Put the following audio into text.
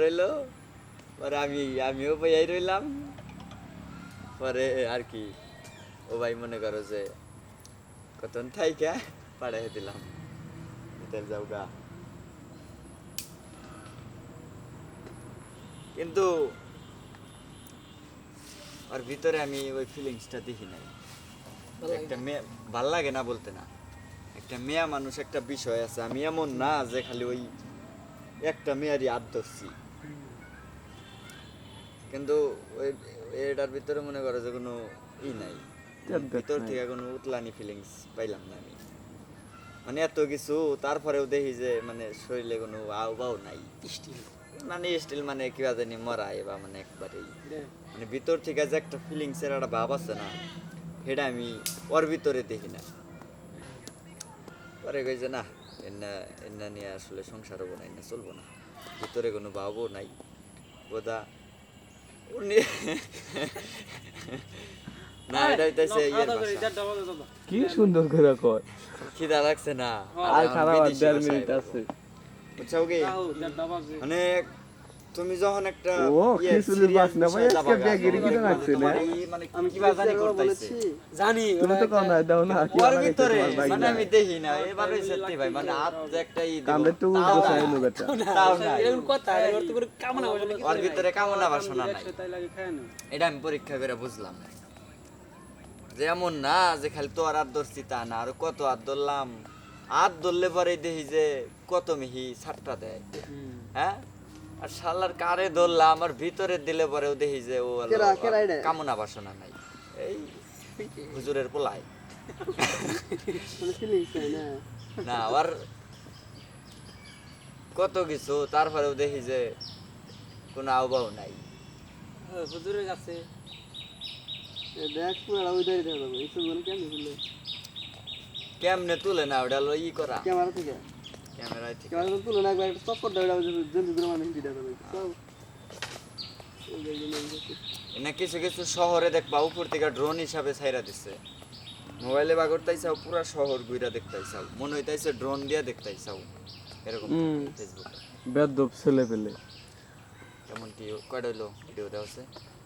রইল। পরে আমি আমিও রইলাম। পরে আর কি ও ভাই মনে করো যে কতন থাইকা পাড়াই দিলাম। যাও গা কিন্তু ওর ভিতরে আমি ওই ফিলিংসটা দেখি নাই। একটা মেয়ে ভালো লাগে না বলতে না। একটা মেয়া মানুষ একটা বিষয় আছে। আমি এমন না যে খালি ওই একটা মেয়েরই হাত ধরছি। কিন্তু এটার ভিতরে মনে করো যে কোনো ই নাই। ভিতর নাই। থেকে কোনো উতলানি ফিলিংস পাইলাম না আমি। মানে এত কিছু তারপরেও দেখি যে মানে শরীরে কোনো আও বাও নাই মানে স্টিল মানে কিবা জানি মরাই বা মানে একবারেই। মানে ভিতর থেকে যে একটা ফিলিংস এর একটা ভাব আছে না সেটা আমি ওর ভিতরে দেখি না। পরে কই যে না এন্না এন্না নিয়ে আসলে সংসার হব না এন্না চলবো না। ভিতরে কোনো বাবু নাই বোধা উনি না এটা হইতেছে ইয়ের কি সুন্দর করে কয়। খিদা লাগছে না। আর খারাপ আর দেড় মিনিট আছে। বুঝছ কি? মানে তুমি যখন একটা ও, ইয়ে খিচুড়ির serious বাসনা ভাই, আজকে কিনে রাখছে না? মানে কিবা জানি করতেছে জানি তুমি তো কও না দাও না কি ওর ভিতরে মানে আমি দেখি না এবার সত্যি ভাই মানে হাত যে একটা ই তো। বেটা তাও নাই। এরকম কথা ওর তো করে কামনা বলে ওর ভিতরে কামনা বাসনা নাই। তাই লাগে খায় এটা আমি পরীক্ষা করে বুঝলাম যে এমন না যে খালি তো আর হাত ধরছি তা না আর কত হাত ধরলাম। হাত ধরলে পরে দেখি যে কত মিহি ছাটটা দেয়। হ্যাঁ? আর শালার কারে ধরলাম আর ভিতরে দিলে পরেও দেখি যে ও? কামনা বাসনা নাই। এই হুজুরের না কত কিছু তারপরেও দেখি যে কোনো আবহাওয়া নাই। হুজুরের কাছে। মানে কেমন তুলে? না ওটা ই করা। ক্যামেরা থেকে? ক্যামেরায় ঠিক ক্যামেরা তো না একবার চপ্পর দেওয়া যাবে জলদি করে মানে হিন্দি যাবে কিছু কিছু শহরে দেখবা উপর থেকে ড্রোন হিসাবে ছাইরা দিছে। মোবাইলে বা করতেইছাও পুরা শহর ঘুরা দেখতেইছাও। মনে হইতাইছে ড্রোন দিয়া দেখতেইছাও। এরকম। ফেসবুকে বেদব ছেলে পেলে কেমন কি কয়টা হইল? ভিডিও দেওয়া আছে?